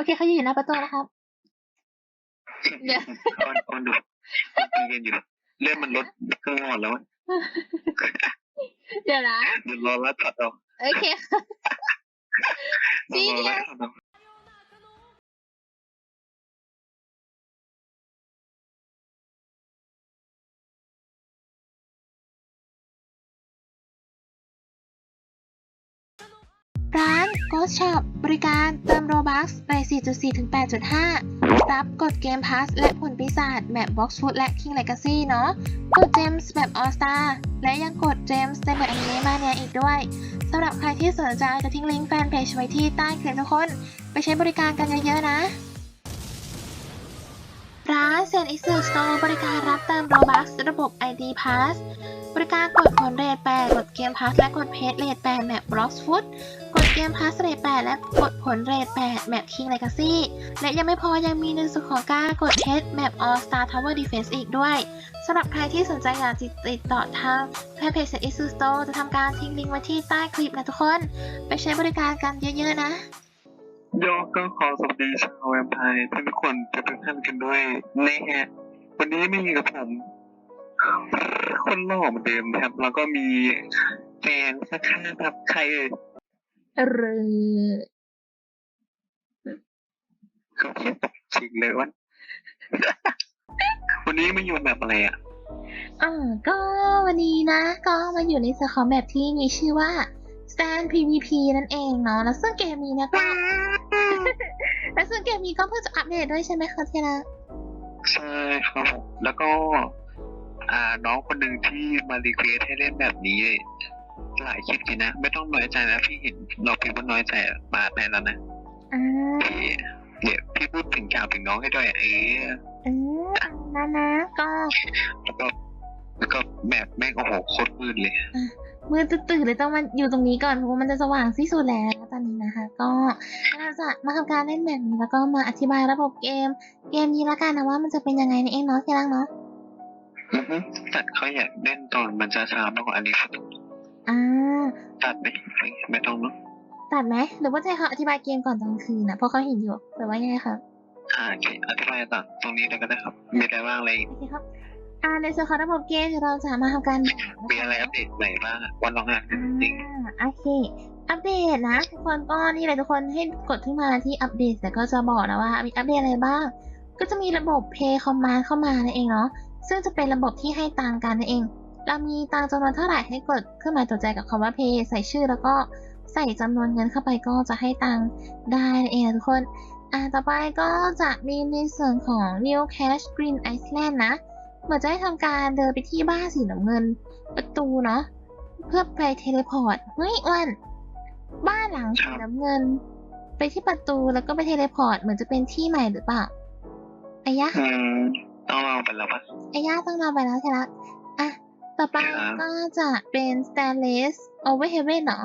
อเคเขาอยู่หน้าประตูนะครับเดี๋ยวออนออนดูออนตีกันอยู่เลื่อนมันลดเครื่องหมดแล้วอะเดี๋ยวนะเดี๋ยวรอแล้วตัดเอาโอเคค่ะเดี๋ยว ร้าน Ghost Shop บริการเติมโรบัคใน4.4 ถึง 8.5 รับกดเกมพาสและผลปีศาจแบบ Boxfoot และ King Legacy เนาะกดเจมส์แบบ All Star และยังกดเจมส์ในแบบอนิเมะมาเนียอีกด้วยสำหรับใครที่สนใจจะทิ้งลิงก์แฟนเพจไว้ที่ใต้คลิปทุกคน ไปใช้บริการกันเยอะๆนะ ร้านเซนอิสึสโตร์บริการรับเติมโรบัคระบบ ID Pass บริการกดผลเรท8กดเกมพาสและกดเพจเรท8แบบ Boxfoot กดเก มพาสเรท8และกดผลเรท8แบบ King Legacy และยังไม่พอยังมีในส่วนของกากดเทสแบบ All Star Tower Defense อีกด้วยสำหรับใครที่สนใจอยากติดต่อทางแฟนเพจเซนอิสึสโตรจะทำการทิ้งลิงก์ไว้ที่ใต้คลิปนะทุกคน ไปใช้บริการกันเยอะๆนะโยกก็ขอสวัสดีชาวแวมไพร์ทุกคนทุกท่านกันด้วยนะฮะวันนี้ไม่มีกับผมคนหล่อเหมือนเดิมครับ แล้วก็มีแฟนสักข้างครับใครเอ่ย หรือเขาเขียนตกจริงเลยวันวันนี้มาอยู่แบบอะไรอะอ่าก็วันนี้นะ ก็มาอยู่ในส่วนของแบบที่มีชื่อว่า Stand PVP นั่นเองเนาะแล้วซึ่งเกมนี้เนะก็ แล้วซึ่งเกมนี้ก็เพิ่งจะอัปเดตด้วยใช่ไหมคะที่รักใช่ครับผมแล้วก็ อ่าน้องคนหนึ่งที่มารีเควสให้เล่นแบบนี้ หลายคลิปจริงนะ ไม่ต้องน้อยใจนะพี่เห็นเราพี่ว่าน้อยใจมาแน่แล้วนะอ่าพี่เนี่ยพี่พูดถึงกล่าวถึงน้องให้ด้วยเออเออนะนะก็แล้วก็แล้วก็แบบแม่งโอ้โหโคตรมืดเลยมือตื่นๆเลยต้องมาอยู่ตรงนี้ก่อนเพราะว่ามันจะสว่างที่สุดแล้วตอนนี้นะคะ ก็เราจะมาทำการเล่นแบบนี้แล้วก็มาอธิบายระบบเกม เกมนี้ละกันนะว่ามันจะเป็นยังไงนี่เองเนาะที่รักเนาะอือฮึแต่เขาอยากเล่นตอนมันจะช้ามากกว่าอันนี้ อ่า ตัดไหมไม่ต้องเนอะตัดไหมหรือว่าจะให้เขาอธิบายเกมก่อนตอนกลางคืนนะเพราะเขาเห็นอยู่หรือว่ายังไงคะอ่าโอเคอธิบายต่างตรงนี้เลยก็ได้ครับ มีอะไรบ้างอะไรโอเคครับอ่าในส่วนของระบบเกมเดี๋ยวเราจะมาทำการบอกมีนะอะไรคะอัปเดตใหม่บ้างอะวันลองอ่านอ่จริงาโอเค อัปเดตนะ ทุกคนก็นี่เลยทุกคนให้กดขึ้นมาที่อัปเดตแต่ก็จะบอกนะว่ามีอัปเดตอะไรบ้าง ก็จะมีระบบ Pay Command เข้ามานั่นเองเนาะซึ่งจะเป็นระบบที่ให้ตังค์กันนั่นเอง เรามีตังค์จำนวนเท่าไหร่ให้กดเครื่องหมายตัวใจกับคำว่า Pay ใส่ชื่อแล้วก็ใส่จำนวนเงินเข้าไปก็จะให้ตังค์ได้นั่นเองนะทุกคนอ่าต่อไปก็จะมีในส่วนของ New Cash Green Iceland นะ เหมือนจะให้ทำการเดินไปที่บ้านสีน้ำเงิน ประตูเนาะเพื่อไปเทเลพอร์ตเฮ้ยอ้วันบ้านหลังสีน้ำเงิน ไปที่ประตูแล้วก็ไปเทเลพอร์ตเหมือนจะเป็นที่ใหม่หรือเปล่าอายะๆอืมต้องลองไปแล้วปะอายะต้องเราไปแล้วใช่ละอะ ต่อไปครับก็จะเป็น Stainless Over Heaven เนาะ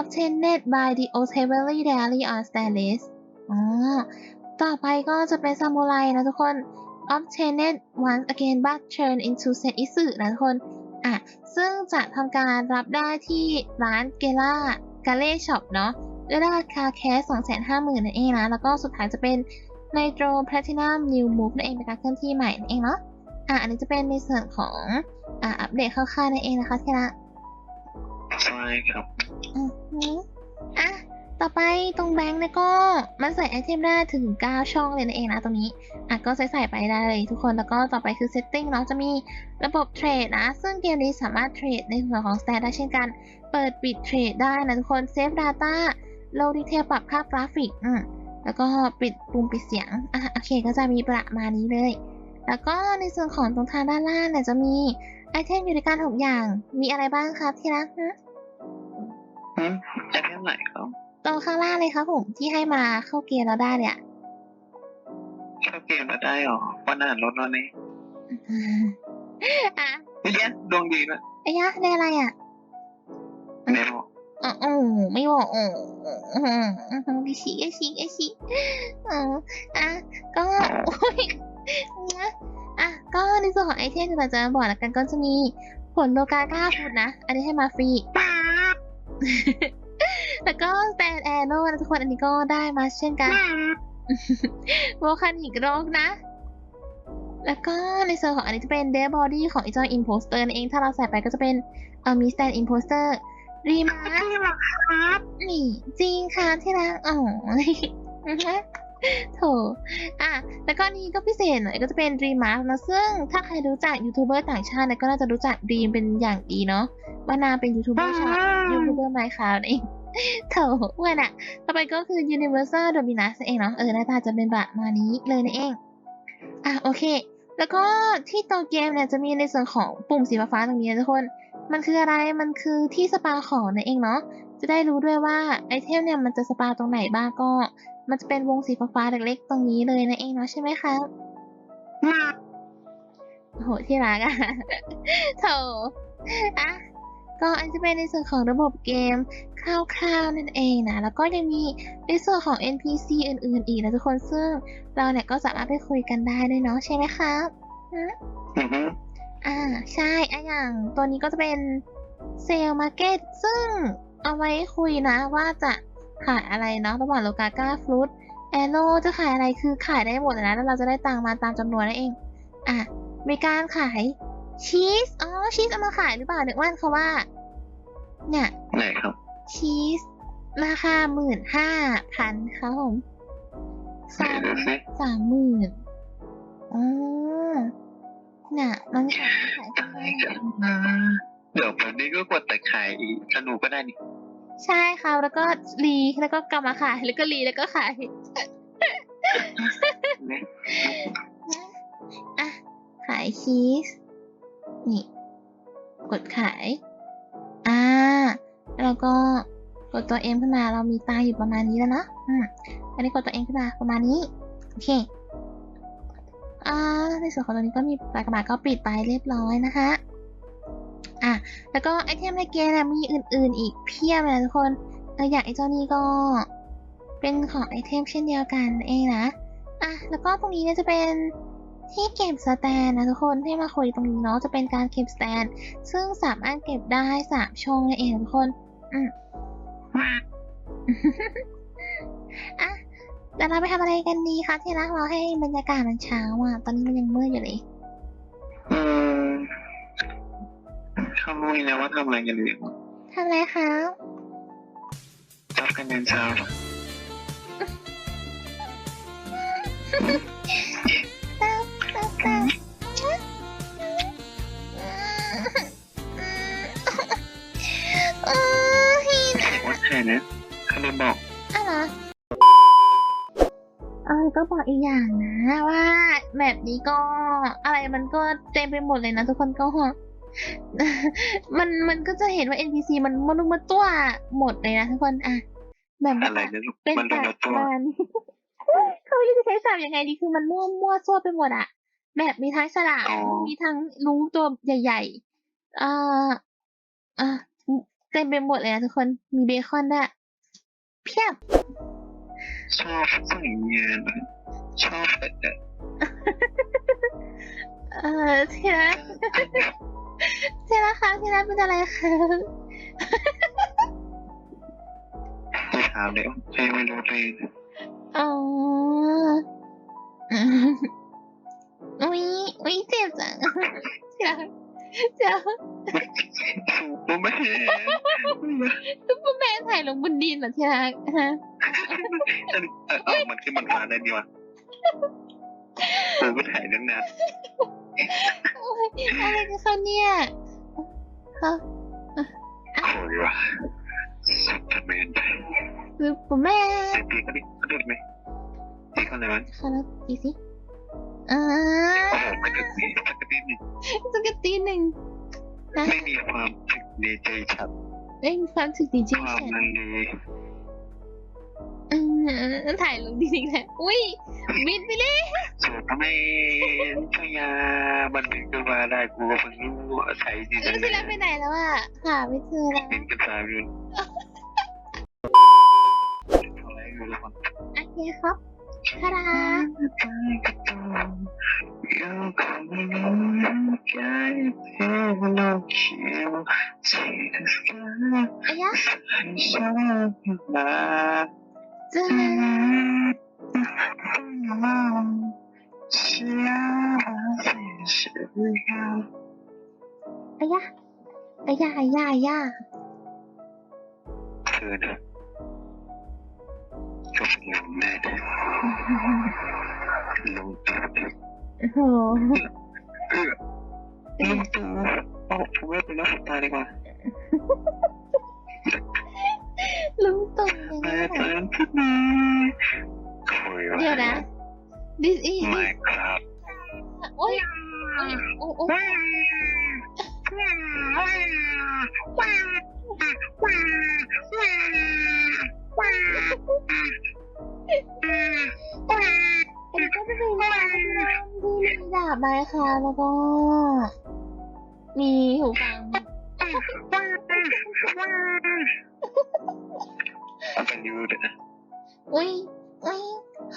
Obtained by the Old Heavenly Diary on Stainless อ๋อ ต่อไปก็จะเป็นซามูไรนะทุกคน obtained once again but turned into set isu นะทุกคน อะ ซึ่งจะทำการรับได้ที่ร้านเกล่ากาเล่ช็อปเนาะด้วยราคาแค่สองแสนห้าหมื่นนั่นเองนะ แล้วก็สุดท้ายจะเป็น Nitro Platinum New Move นั่นเองเป็นการเคลื่อนที่ใหม่นั่นเองเนาะ อะอันนี้จะเป็นในส่วนของอ่าอัปเดตคร่าวๆนั่นเองนะคะที่ละใช่ครับอือหืออะต่อไปตรงแบงค์เนี่ยก็มันใส่ไอเทมได้ถึง 9 ช่องเลยนั่นเองนะตรงนี้อะก็ใส่ใส่ไปได้เลยทุกคนแล้วก็ต่อไปคือ setting เนาะจะมีระบบเทรดนะ ซึ่งเกมนี้สามารถเทรดในส่วนของ stat ได้เช่นกัน เปิดปิดเทรดได้นะทุกคน save data low detail ปรับภาพกราฟิกอืมแล้วก็ปิดปุ่มปิดเสียงอะโอเคก็จะมีประมาณนี้เลย แล้วก็ในส่วนของตรงทางด้านล่างเนี่ยจะมีไอเทมอยู่ในการหกอย่าง มีอะไรบ้างครับที่รักนะอืมไอเทมไหนครับตรงข้างล่างเลยครับผมที่ให้มาเข้าเกียร์เราได้เนี่ยเข้าเกมมาได้หรอวันอ่านรถวันนี้อะเฮ้ยเนี่ยดวงดีนะไอ้ยะได้อะไรอะไม่บอกอ๋ออ๋อไม่บอกอ๋ออ๋อดิชิไอชิไอชิอ๋ออะก็โอ้ย อะก็ในส่วนของไอเทมที่เราจะบอกแล้วกันก็จะมีผลโลกาก้าฟุตนะ อันนี้ให้มาฟรีแล้วก็แตนแอโร่นะทุกคนอันนี้ก็ได้มาเช่นกันโวคานิกร็อกนะ แล้วก็ในส่วนของอันนี้จะเป็นเดบอดี้ของไอเจ้าอินโพสเตอร์นั่นเองถ้าเราใส่ไปก็จะเป็นเอ่อมีสแตนอินโพสเตอร์รีมาร์นี่หรอครับนี่จริงค่ะที่รักอ๋อ โถอะ แล้วก็นี่ก็พิเศษหน่อยก็จะเป็น Dream Mark นะ ซึ่งถ้าใครรู้จักยูทูบเบอร์ต่างชาติเนี่ยก็น่าจะรู้จัก Dream เป็นอย่างดีเนาะว่านางเป็นยูทูบเบอร์ชาวยูทูบเบอร์ไมค์คาวเองโถอ้วนอะต่อไปก็คือ Universal Dominus นั่นเองเนาะ เออ หน้าตาจะเป็นแบบมานี้เลยนั่นเอง อะ โอเค แล้วก็ที่ตัวเกมเนี่ยจะมีในส่วนของปุ่มสีฟ้าๆตรงนี้นะทุกคน มันคืออะไร มันคือที่สปาของนั่นเองเนาะ จะได้รู้ด้วยว่าไอเทมเนี่ยมันจะสปาตรงไหนบ้างก็ มันจะเป็นวงสีฟ้าๆเล็กๆ ตรงนี้เลยนั่นเองเนาะใช่ไหมคะโอ้โหที่รักอะโถอะก็อันจะเป็นในส่วนของระบบเกมคร่าวๆนั่นเองนะ แล้วก็ยังมีในส่วนของ NPC อื่นๆ อีกนะทุกคนซึ่งเราเนี่ยก็สามารถไปคุยกันได้ด้วยเนาะใช่ไหมครับอือฮึอ่าใช่อะอย่างตัวนี้ก็จะเป็นเซลล์มาร์เก็ตซึ่ง เอาไว้คุยนะว่าจะขายอะไรเนาะระหว่างโลกาก้าฟรุตแอโรจะขายอะไรคือขายได้หมดเลยนะ แล้วเราจะได้ตังค์มาตามจำนวนนั่นเอง อะ มีการขายชีส อ๋อ ชีสเอามาขายหรือเปล่านึกว่าเขาว่า เนี่ยไหนครับ ชีส ราคาหมื่นห้าพันครับผมไหนสามดูสิสามหมื่นอ๋อเนี่ยมันขายขายตายกันนะ เดี๋ยววันนี้ก็กดแต่ขายอีกธนูก็ได้นี่ใช่ครับแล้วก็รีแล้วก็กลับมาขายแล้วก็รีแล้วก็ขายเนี่ยอะขายชีสนี่ กดขายอ่าแล้วก็กดตัวเอ็มขึ้นมาเรามีตาอยู่ประมาณนี้แล้วเนอะอืมอันนี้กดตัวเอ็มขึ้นมาประมาณนี้โอเคอ่าในส่วนของตัวนี้ก็มีปลายกระดาษก็ปิดไปเรียบร้อยนะคะอะ แล้วก็ไอเทมในเกมเนี่ยมีอื่นๆ อีกเพียบเลยทุกคนเอออย่างไอเจ้านี้ก็ เป็นของไอเทมเช่นเดียวกันเองนะอะแล้วก็ตรงนี้เนี่ยจะเป็นที่เก็บสแตนนะทุกคนให้มาคุยตรงนี้เนาะจะเป็นการเก็บสแตน ซึ่งสามารถเก็บได้สามช่องนั่นเองทุกคนอืมอะเดี๋ยวเราไปทำอะไรกันดีคะที่รักเราให้บรรยากาศมันเช้าอะ ตอนนี้มันยังมืดอยู่เลย เขารู้แล้วว่าทำอะไรกันอยู่ทำอะไรคะจับกันยันเช้าตามตามตามโอ้ยว่าใครนะเขาเลยบอกอะไรเออก็บอกอีกอย่างนะว่าแบบนี้ก็อะไรมันก็เต็มไปหมดเลยนะทุกคนก็ มันมันก็จะเห็นว่า NPC มันมันลุมมาตัวหมดเลยนะทุกคนอะแบบว่าอะไรนะลูกเป็นมันลงแบบมาตัวมันเขาไม่รู้จะใช้ศัพท์ยังไงดีคือมันมั่วมั่วซั่วไปหมดอะแบบมีทั้งฉลามอ๋อมีทั้งรู้ตัวใหญ่ๆเอ่อเอ่อเต็มไปหมดเลยนะทุกคนมีเบคอนด้วยเพียบชอบสั่งงานชอบแต่เอ่อที่รัก ที่รักคะที่รักเป็นอะไรคะไม่ถามเลยใครไม่รู้เลยอ๋ออุ้ยอุ้ยเจ็บจังที่รักเจ็บผมไม่เห็นซุปเปอร์แมนถ่ายลงบนดินเหรอที่รักฮะอันนี้เออมันขึ้นมันฟ้าได้ดีวะผมก็ถ่ายตั้งนาน อ้ยอะไรกันเขาเนี่ยเขาโอ้ยวะสุดแมนไปซุปเปอร์แมนเสียงตีก็ดิก็ดิไหมตีเขาเลยมั้ยคาราอีสิอ่าโอ้โหมันก็ตีสักนิดหนึ่งสกตีหนึ่งนะไม่มีความถึกในใจฉับไม่มีความถึกดีจริงความใช่มันดีอืม ถ่ายลงดิสิแหละอุ้ยบินไปเลยสุดแมพยาบันทึกขึ้นมาได้กูก็เพิ่งรู้ใส่ดีจัแล้งวเลสิยแล้วไปไหนแล้วอะหาไม่เจอแล้วเป็นกันสามยืนอะไรอยู่ละคนโอเคครับทาดาอายะ เจอ 哎呀，哎呀，哎呀，哎呀， เธอนะก็เป็นลมแน่เลยลงตูด โอ้โห เออลงตูอ๋อผมไม่เป็นนักฟุตบอลดีกว่า ลุงตู่แต่เนี่ยตอนที่มีคุยเดี๋ยวนะ this is ไม่ครับโอ้ยโอ้ยโอ้ยอันนี้ก็จะเป็นร้านที่มีดาบไม้ค่ะแล้วก็มีหูฟัง เอาไปรีวิวเดี๋ยวนะอุ้ยอุ้ย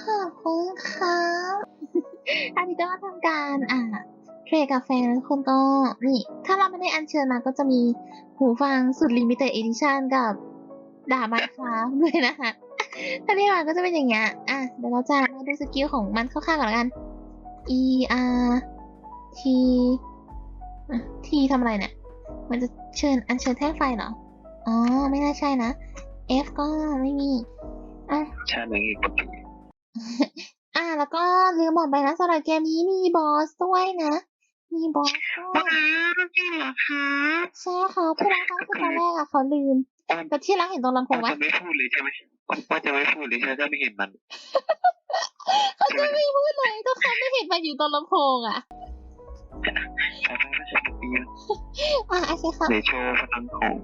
ขอบคุณครับอันนี้ก็ทำการอ่าเทรดกาแฟแล้วทุกคนก็นี่ ถ้าเราไม่ได้อัญเชิญมาก็จะมีหูฟังสุดลิมิเต็ดเอดิชันกับดาบไม้ค่ะด้วยนะคะ ถ้าเรียกมาก็จะเป็นอย่างเงี้ยอะเดี๋ยวเราจะมาดูสกิลของมันคร่าวๆก่อนละกัน E R T T ทำอะไรเนี่ย มันจะเชิญอัญเชิญแท่งไฟเหรอ อ๋อ ไม่น่าใช่นะ F ก็ไม่มี อะ ชาติหนึ่งอีกคนตีอะ แล้วก็ลืมบอกไปนะสำหรับเกมนี้มีบอสด้วยนะ มีบอสด้วยจริงเหรอคะใช่ค่ะที่รักเขาคือตอนแรกอะเขาลืม แต่ที่รักเห็นตรงลำโพงว่าปะจะไม่พูดเลยใช่ไหมว่าจะไม่พูดเลยใช่ไหมถ้าไม่เห็นมัน เขาจะไม่พูดเลยถ้าเขาไม่เห็นมันอยู่ตรงลำโพงอะ ใช่ไหมไม่ใช่ปีนอะโอเคค่ะในโชว์พลังของ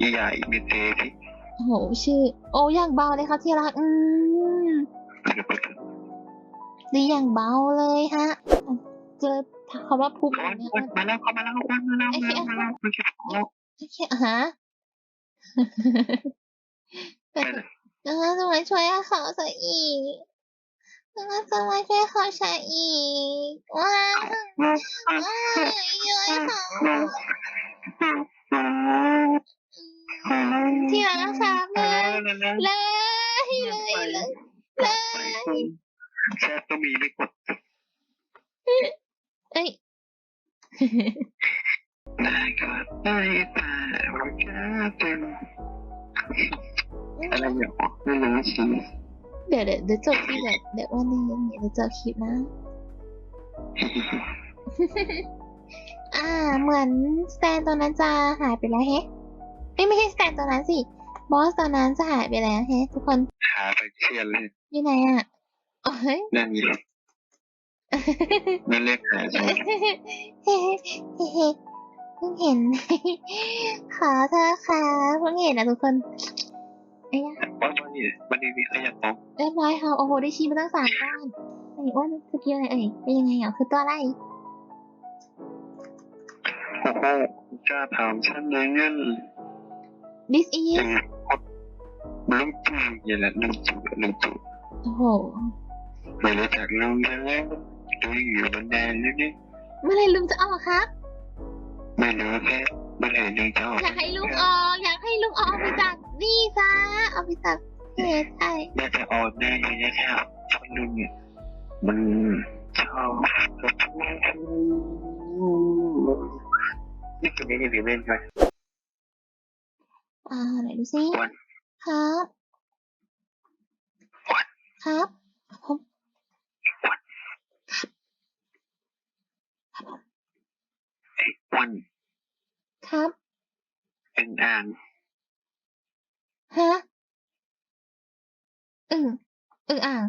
อีใหญ่มิเตที่โอ้โหชื่อ โอ้อย่างเบาเลยค่ะที่รัก อืมเปิดเปิดดีอย่างเบาเลยฮะ เจอคำว่าพุกเขาเนี่ยมาแล้วเขามาแล้วมาแล้วมาแล้วมาแล้วมันคิดของเราโอเคฮะแต่แล้วก็จะมาช่วยเขาซะอีก แล้วก็จะมาช่วยเขาใช้อีก ว้าวว้าวช่วยเขาที่รักครับเลยเลยเลยเลยเลยแซ่บก็มีไม่กดเอ้ยได้ก็ได้แต่ว่าแค่เป็นอะไรอย่างไม่รู้สิ เดี๋ยวเดี๋ยวเดี๋ยวจบคลิปเดี๋ยวเดี๋ยววันนี้เดี๋ยวจบคลิปนะ อ่า เหมือนสแตนตัวนั้นจะหายไปแล้วแฮะเอ้ยไม่ใช่สแตนตัวนั้นสิ บอสตัวนั้นจะหายไปแล้วแฮะทุกคนหาไปเชียนเลยอยู่ไหนอะโอ้ยนั่นนี่นั่นเรียกหาใช่ไหมเฮ้เฮ้เฮ้เพิ่งเห็นขอเธอะค่ะเพิ่งเห็นนะทุกคน ไอ้ยะว่าวันนี้วันนี้มีใครอยากบอกเรียบร้อยค่ะโอ้โหได้ชีมาตั้งสามก้อนไอ้อ้วนสกิลอะไรเอ่ยเป็นยังไงอะคือตัวอะไรโอ้โหกล้าถามฉันเลยเงี้ย this is ยังลุงตู่อย่างละลุงตู่ลุงตู่โอ้โหไม่รู้จักลุงยังไงลุงอยู่มานานแล้วนี่เมื่อไหรลุงจะออกครับ ไม่รู้แค่ เมื่อไหร่ลุงจะออกอยากให้ลุงออกอยากให้ลุงออกไปจากนี่ซะเอาไปจากเพจไอ้น่าจะออกแน่เลยนะครับเพราะลุงเนี่ยมันชอบกับนี่จะไม่ได้เล่นกันอ่าไหนดูซิวันครับครับผมวัน ครับเป็นอ่างฮะอึ่งอึ่งอ่าง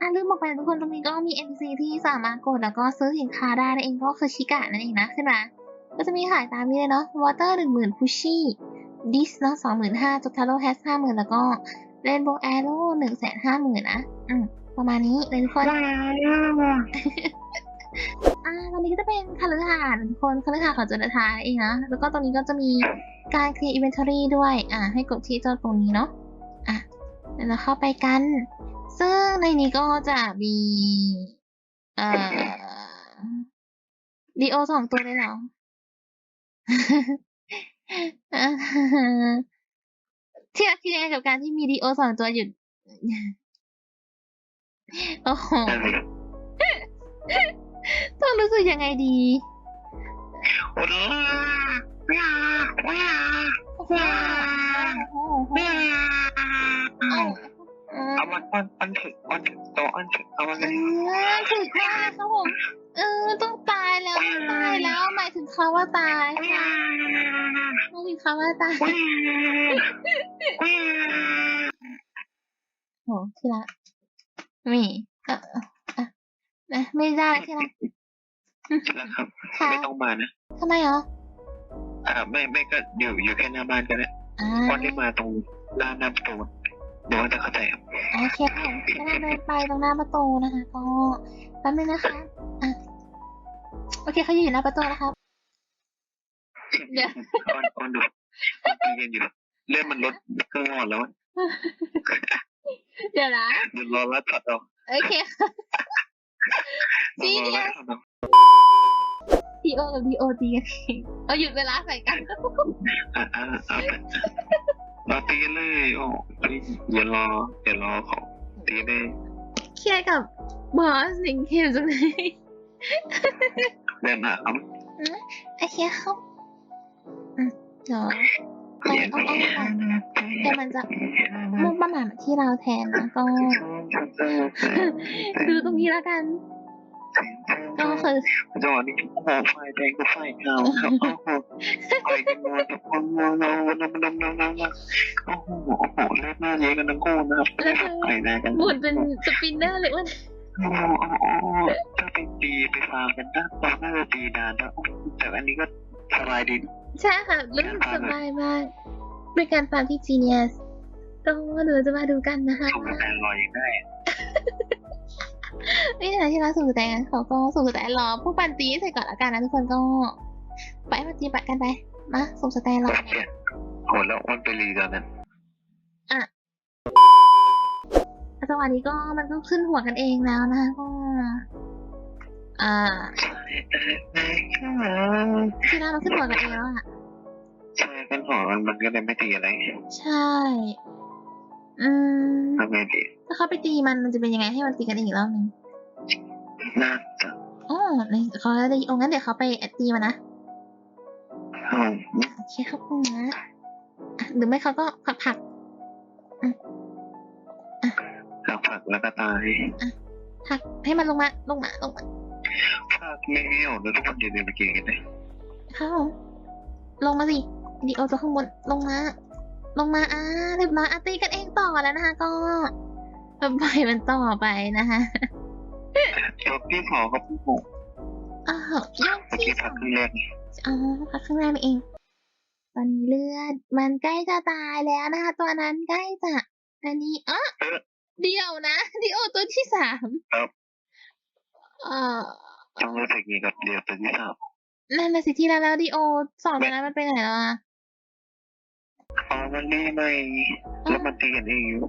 อะลืมบอกไปทุกคนตรงนี้ก็มี NPC ที่สามารถกดแล้วก็ซื้อสินค้าได้นั่นเองก็คือชิกะนั่นเองนะขึ้นมาก็จะมีขายตามนี้เลยเนาะ water หนึ่งหมื่น pushy dis เนาะสองหมื่นห้าจุกทาโร่แฮสห้าหมื่นแล้วก็ rainbow arrow หนึ่งแสนห้าหมื่นนะ อืม ประมาณนี้เลยทุกคน อ่าตอนนี้ก็จะเป็นคาลือหาดทุกคนคาลือหาของจุลทาเองนะ แล้วก็ตรงนี้ก็จะมีการเคลียร์ inventory ด้วย อ่า ให้กดที่เจ้าตรงนี้เนาะ อะเดี๋ยวเราเข้าไปกัน ซึ่งในนี้ก็จะมี เอ่อดีโอสองตัวเลยเหรอที่รักคิดยังไงกับการที่มีดีโอสองตัวหยุด โอ้โห ต้องรู้สึกยังไงดีโอ้ยว้าวว้าวโอ้โหโอ้โหว้าวอืมเอามาอันอันถึงอันถึงโตะอันถึงเอามาเลยถึกมากครับผมเออต้องตายแล้วต้องตายแล้วหมายถึงเขาว่าตายค่ะหมายถึงเขาว่าตายว้าวว้าวโหที่รักมีเอออะ นะไม่ได้ที่รักแล้วครับ ค่ะ ไม่ต้องมานะทำไมเหรออ่าไม่ไม่ก็อยู่อยู่แค่หน้าบ้านก็ได้อ่าวันที่มาตรงหน้าหน้าประตูเดี๋ยวว่าจะเข้าใจครับโอเคค่ะผมก็ได้เดินไปตรงหน้าประตูนะคะก็แป๊บนึงนะคะอะโอเคเขาอยู่หน้าประตูนะครับ เดี๋ยว ออนออนดูมันตีกันอยู่เลื่อนมันลดเครื่องอ่อนแล้วอะเดี๋ยวนะเดี๋ยวรอรัดตัดเอา โอเคค่ะ เดี๋ยวรอรัดตัดเอาดีโอกับดีโอตีกันเองเอาหยุดเวลาใส่กันอ่าอ่าอ่าเราตีกันเลยโอ้เดี๋ยวรอเดี๋ยวรอของตีได้ เครียดกับบอสหนิงเข็มจังเลยเดินมาครับ โอเคครับอืมเดี๋ยวเอาเอาเอาค่ะเดี๋ยวมันจะมุ่งปัญหามาที่เราแทนนะก็ดูตรงนี้แล้วกันก็คือจังหวะนี้โอ้โหไฟแดงก็ไฟขาวครับโอ้โหไฟกันมาทุกคนงงงงนำนำนำนำโอ้โหโอ้โหเลือดหน้าเยอะกันทั้งคู่นะครับไฟแดงกันหมุนเป็นสปินเนอร์เลยว่าโอ้โหโอ้ถ้าไปตีไปฟาร์มกันนะตอนน่าจะตีนานแล้วแต่อันนี้ก็สบายดี ใช่ค่ะรู้สึกสบายมากเป็นการฟังที่ genius ก็เดี๋ยวจะมาดูกันนะคะส่งกระแตลอยยังได้ไม่ใช่ที่เราสูงแต่เขาก็สูงแต่รอผู้ปันตีใส่ก่อนละกันนะทุกคนก็ ไปมาตีบัตรกันไปมาส่งสแตนรอเนี่ยโหแล้วอ้วนไปรีตอนนั้นจังหวะนี้ก็มันก็ขึ้นหัวกันเองแล้วนะคะก็ อ่าที่เรามันขึ้นหัวกันเองแล้วอะใช่กันหอมันก็เลยไม่ตีอะไร ใช่ อืมทำไงดีถ้าเขาไปตีมันมันจะเป็นยังไงให้มันตีกันเองอีกรอบหนึ่งน่าจะอ๋อนี่เขาจะดีโอ้งั้นเดี๋ยวเขาไปตีมันนะเอาโอเคครับคุณนะอะหรือไม่เขาก็ผักผักหักผักแล้วก็ตายผักให้มันลงมาลงมาลงมา ผักไม่เอาแล้วทุกคนอย่าเดินไปกินกันเลยเข้า ลงมาสิดีโอจะข้างบนลงมาลงมาอ่าเรียบร้อยอะตีกันเองต่อแล้วนะคะ ก็ปล่อยมันต่อไปนะคะยกที่ขอครับพี่หกอ้าวยกเมื่อที่กี้สผัอกง ครึ่งแรกอ๋อพักข้างหน้านี่เอง ตอนนี้เลือด มันใกล้จะตายแล้วนะคะตัวนั้นใกล้จะ อันนี้อ๋อเดียวนะดีโอตัวที่สาม เอ่อต้องรู้สึกยังไงกับเดียวตัวที่สามนั่นน่ะสิที่แล้วแล้วดีโอสองตัวนั้นมันไปไหนแล้วอะอ๋อมันนี่ไม่แล้วมันตีกันเองอยู่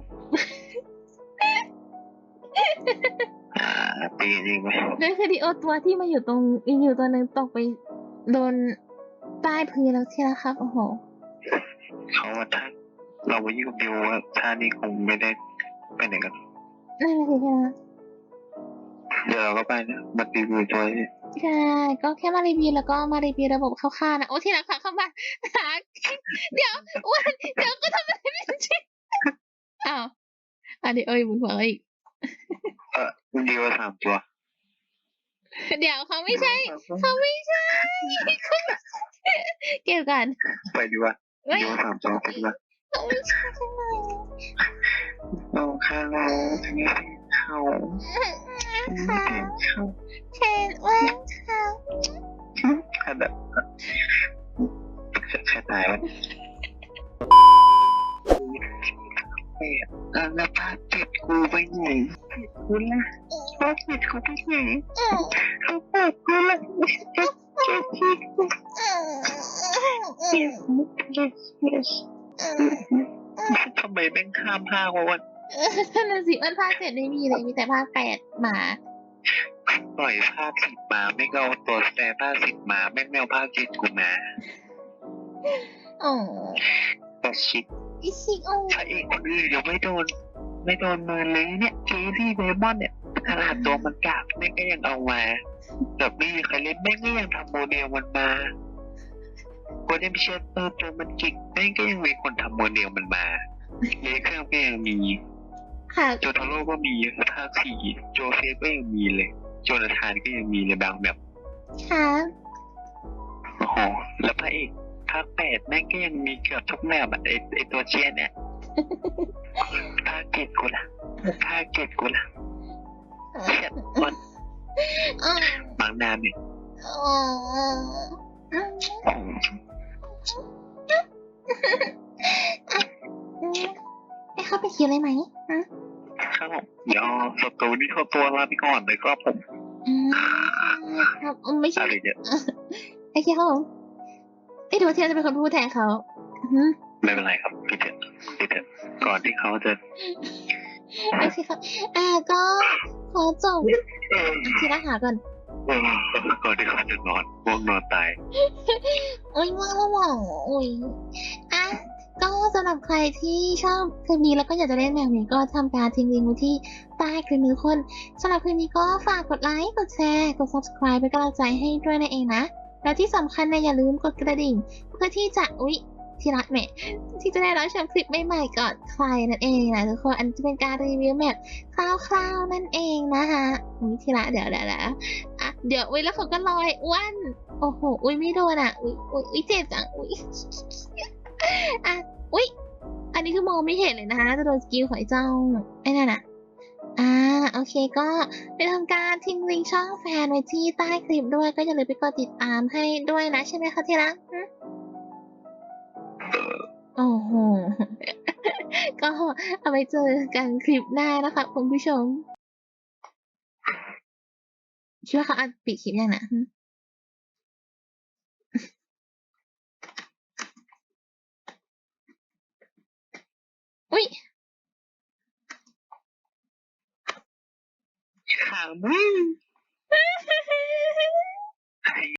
อ่าตีกันเองไหมนั่นคือดีโอตัวที่มาอยู่ตรงมีอยู่ตัวหนึ่งตกไปโดนใต้พื้นแล้วที่แล้วครับ โอ้โหเขาว่าถ้าเราไปยุ่งกับเดียวว่าชาตินี้คงไม่ได้ไปไหนกันนั่นน่ะสิที่แล้ว เดี๋ยวเราก็ไปนะมาตีมือจอยใช่ก็แค่มารีวิวแล้วก็มารีวิวระบบคร่าวๆนะโอ้ที่รักค่ะเข้ามาหาเดี๋ยวอ้วันเดี๋ยวก็ทำอะไรไม่ใช่อ้าวอะเดี๋ยวเอ้ยบุญหัวเราอีกเออเดียวสามตัว เดี๋ยวเขาไม่ใช่เขาไม่ใช่เกี่ยวกันไปดีกว่าไม่เดียวสามตัวไปดีกว่าเขาไม่ใช่ใช่ไหมเอาข้าวทั้งนี้ เข้าค่ะเข้าแทนว่างค่ะแค่แบบแค่ตายวันแล้วพาเจ็ดกูไปไหนกูละพาเจ็ดกูไปไหนอืมเขาเปิดกูละเจ็ดเจ็ดที่กูอืมอืเจ็มดเจ็ดเจ็ดอืมทำไมแม่งข้ามภาควะวัน นั่นนะสิมันภาคเจ็ดไม่มีเลยมีแต่ภาคแปดหมาปล่อยภาพสิบมาไม่เอาตัวแสดงภาพสิบมาแม่งไม่เอาภาพเจ็ดกูมาอ๋อแต่ชิดอิชิโอพระเอกคนอื่นยังไม่โดน ไม่โดนมือเลยเนี่ยเจซี่เดมอนเนี่ยนาดตัวมันกากแม่งก็ยังเอามาแบบไม่มีใครเล่นแม่งก็ยังทำโมเดลมันมาโกลเด้นเชฟเออตัวมันจิกแม่งก็ยังมีคนทำโมเดลมันมาเลเครื่องก็ยังมี ค่ะ โจทาโร่ก็มีภาคสี่โจเซฟก็ยังมีเลย โจนาธานก็ยังมีเลยบางแบบค่ะโอ้โหแล้วพระเอกภาคแปดแม่งก็ยังมีเกือบทุกแบบอะไอไอตัวเชียนเนี่ยภาคเจ็ดกูละภาคเจ็ดกูละเชียนมันอืมบางนาเนี่ย เขาไปคิวเลยไหมอืมครับผมเดี๋ยวสตูนี่เขาตัวลาไปก่อนเลยครับผมอืมครับอืมไม่ใช่อะไรเนี่ยโอเคครับผมเอ้ยเดี๋ยวเทียนจะเป็นคนพูดแทนเขาอือหือไม่เป็นไรครับพี่เถอะพี่เถอะก่อนที่เขาจะโอเคครับอ่าก็ขอจบเออทีละหาก่อนเออก่อนที่เขาจะนอนง่วงนอนตายโอ้ยว่าแล้วหว่าโอ้ยอะ ก็สำหรับใครที่ชอบคลิปนี้แล้วก็อยากจะเล่นแบบนี้ก็ทำการทิ้งลิงก์ไว้ที่ใต้คลิปนี้คนสำหรับคลิปนี้ก็ฝากกดไลค์กดแชร์กด subscribe เป็นกำลังใจให้ด้วยนะเองนะ และที่สำคัญนะอย่าลืมกดกระดิ่ง เพื่อที่จะอุ๊ยที่รักแม่ที่จะได้รับชมคลิปใหม่ๆก่อนใครนั่นเองนะทุกคนอันจะเป็นการรีวิวแบบคร่าวๆนั่นเองนะคะอุ๊ยที่รักเดี๋ยวเดี๋ยวเดี๋ยวอะเดี๋ยวอุ๊ยแล้วเขาก็ลอยอ้วนโอ้โหอุ๊ยไม่โดนอะอุ๊ยอุ๊ยอุ๊ยเจ็บจังอุ๊ยอะ มองไม่เห็นเลยนะคะจะโดนสกิลของไอ้เจ้าไอ้นั่นอะอ่าโอเคก็ไปทำการทิ้งลิงก์ช่องแฟนไว้ที่ใต้คลิปด้วยก็อย่าลืมไปกดติดตามให้ด้วยนะใช่ไหมคะที่รักโอ้โหก็เอาไปเจอกันคลิปหน้านะคะคุณผู้ชมคิดว่าเขาอัดปิดคลิปยังนะ 喂。好吗